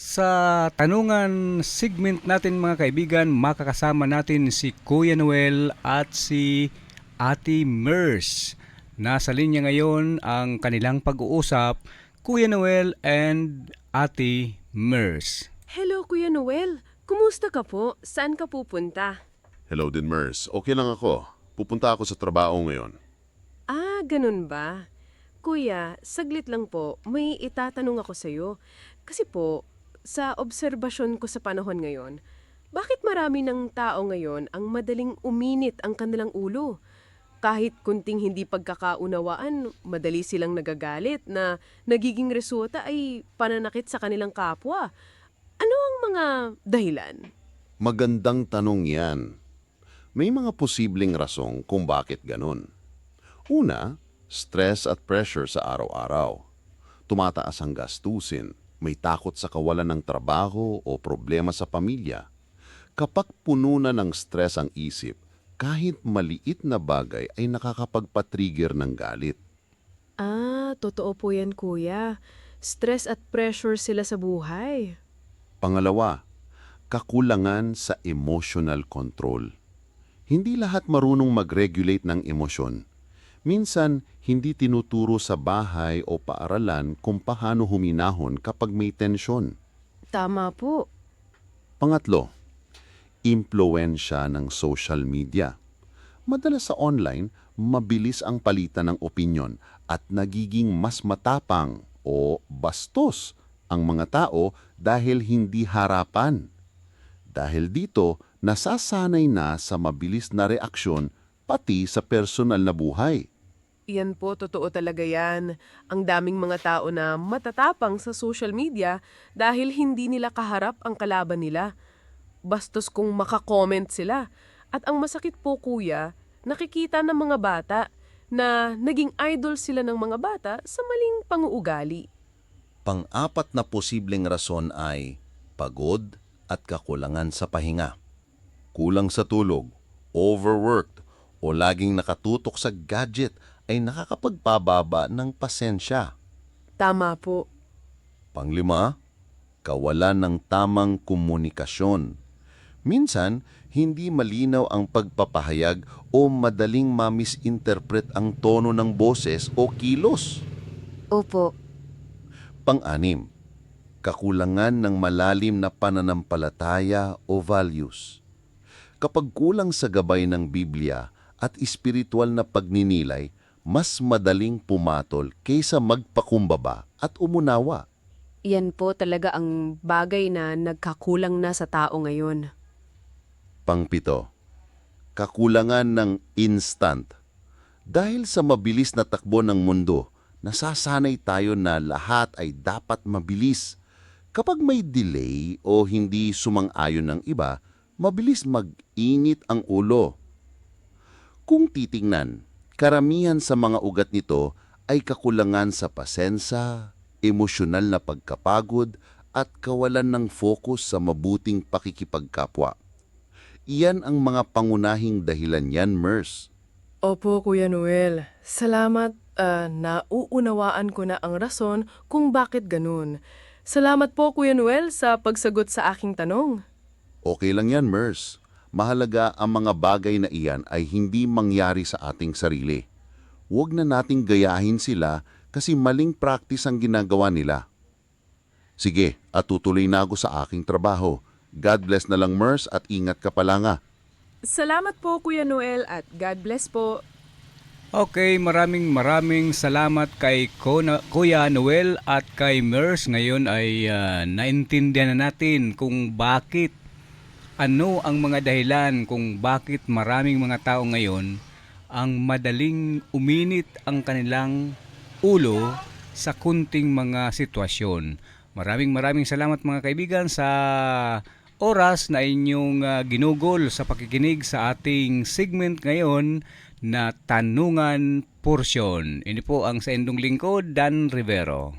Sa tanungan segment natin mga kaibigan, makakasama natin si Kuya Noel at si Ate Mers. Nasa linya ngayon ang kanilang pag-uusap, Kuya Noel and Ate Mers. Hello, Kuya Noel. Kumusta ka po? Saan ka pupunta? Hello din, Mers. Okay lang ako. Pupunta ako sa trabaho ngayon. Ah, ganun ba? Kuya, saglit lang po. May itatanong ako sa'yo. Kasi po, sa obserbasyon ko sa panahon ngayon, bakit marami ng tao ngayon ang madaling uminit ang kanilang ulo? Kahit kunting hindi pagkakaunawaan, madali silang nagagalit na nagiging resulta ay pananakit sa kanilang kapwa. Ano ang mga dahilan? Magandang tanong yan. May mga posibleng rasong kung bakit ganun. Una, stress at pressure sa araw-araw. Tumataas ang gastusin, may takot sa kawalan ng trabaho o problema sa pamilya. Kapag puno na ng stress ang isip, kahit maliit na bagay ay nakakapagpatrigger ng galit. Ah, totoo po yan, kuya. Stress at pressure sila sa buhay. Pangalawa, kakulangan sa emotional control. Hindi lahat marunong mag-regulate ng emosyon. Minsan, hindi tinuturo sa bahay o paaralan kung paano huminahon kapag may tensyon. Tama po. Pangatlo, impluensya ng social media. Madalas sa online, mabilis ang palitan ng opinyon at nagiging mas matapang o bastos ang mga tao dahil hindi harapan. Dahil dito, nasasanay na sa mabilis na reaksyon pati sa personal na buhay. Yan po, totoo talaga yan. Ang daming mga tao na matatapang sa social media dahil hindi nila kaharap ang kalaban nila. Bastos kung makakomment sila. At ang masakit po, kuya, nakikita ng mga bata na naging idol sila ng mga bata sa maling panguugali. Pang-apat na posibleng rason ay pagod at kakulangan sa pahinga. Kulang sa tulog, overworked, O laging nakatutok sa gadget ay nakakapagpababa ng pasensya. Tama po. Panglima, kawalan ng tamang komunikasyon. Minsan, hindi malinaw ang pagpapahayag o madaling mamisinterpret ang tono ng boses o kilos. Opo. Pang-anim, kakulangan ng malalim na pananampalataya o values. Kapag kulang sa gabay ng Biblia at espiritual na pagninilay, mas madaling pumatol kaysa magpakumbaba at umunawa. Yan po talaga ang bagay na nagkakulang na sa tao ngayon. Pangpito, kakulangan ng instant. Dahil sa mabilis na takbo ng mundo, nasasanay tayo na lahat ay dapat mabilis. Kapag may delay o hindi sumang-ayon ng iba, mabilis mag-init ang ulo. Kung titingnan, karamihan sa mga ugat nito ay kakulangan sa pasensa, emosyonal na pagkapagod at kawalan ng focus sa mabuting pakikipagkapwa. Iyan ang mga pangunahing dahilan yan, Mers. Opo, Kuya Noel. Salamat. ah, nauunawaan ko na ang rason kung bakit ganun. Salamat po, Kuya Noel, sa pagsagot sa aking tanong. Okay lang yan, Mers. Mahalaga ang mga bagay na iyan ay hindi mangyari sa ating sarili. Huwag na nating gayahin sila kasi maling practice ang ginagawa nila. Sige, at tutuloy na ako sa aking trabaho. God bless na lang, Mers, at ingat ka pala nga. Salamat po, Kuya Noel, at God bless po. Okay, maraming maraming salamat kay Kona- Kuya Noel at kay Mers. Ngayon ay ah, naintindihan na natin kung bakit, ano ang mga dahilan kung bakit maraming mga tao ngayon ang madaling uminit ang kanilang ulo sa kunting mga sitwasyon. Maraming maraming salamat mga kaibigan sa oras na inyong ah, ginugol sa pakikinig sa ating segment ngayon na Tanungan Porsyon. Ini po ang sa endong lingkod, Dan Rivero.